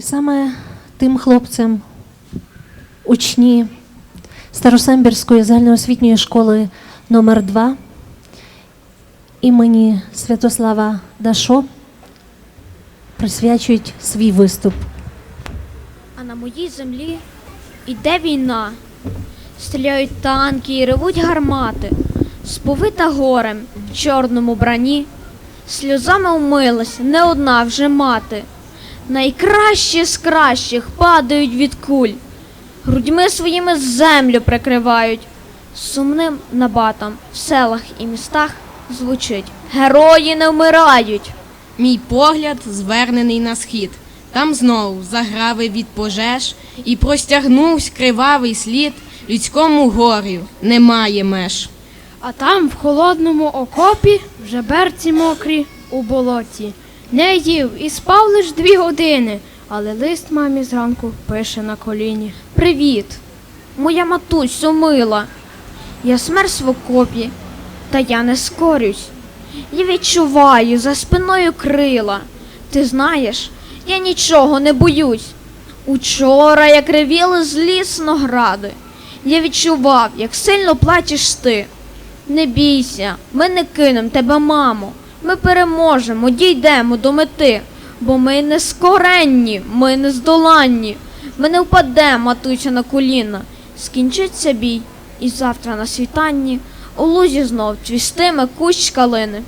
І саме тим хлопцям, учні Старосамбірської загальноосвітньої школи номер 2 імені Святослава Дашо присвячують свій виступ. А на моїй землі іде війна. Стріляють танки і ревуть гармати. Сповита горем в чорному брані. Сльозами умилась не одна вже мати. Найкращі з кращих падають від куль. Грудьми своїми землю прикривають. Сумним набатом в селах і містах звучить Герої не вмирають. Мій погляд звернений на схід. Там знову заграви від пожеж, і простягнувсь кривавий слід людському горю немає меж. А там, в холодному окопі, вже берці мокрі у болоті. Не їв і спав лиш дві години, але лист мамі зранку пише на коліні. Привіт, моя матусю мила. Я смерз в окопі, та я не скорюсь. Я відчуваю за спиною крила. Ти знаєш, я нічого не боюсь. Учора, як ревіли злісно гради, я відчував, як сильно плачеш ти. Не бійся, ми не кинем тебе, мамо. Ми переможемо, дійдемо до мети, бо ми не скоренні, ми не здоланні. Ми не впадемо, матуся, на коліна. Скінчиться бій, і завтра на світанні у лузі знов цвістиме кущ калини.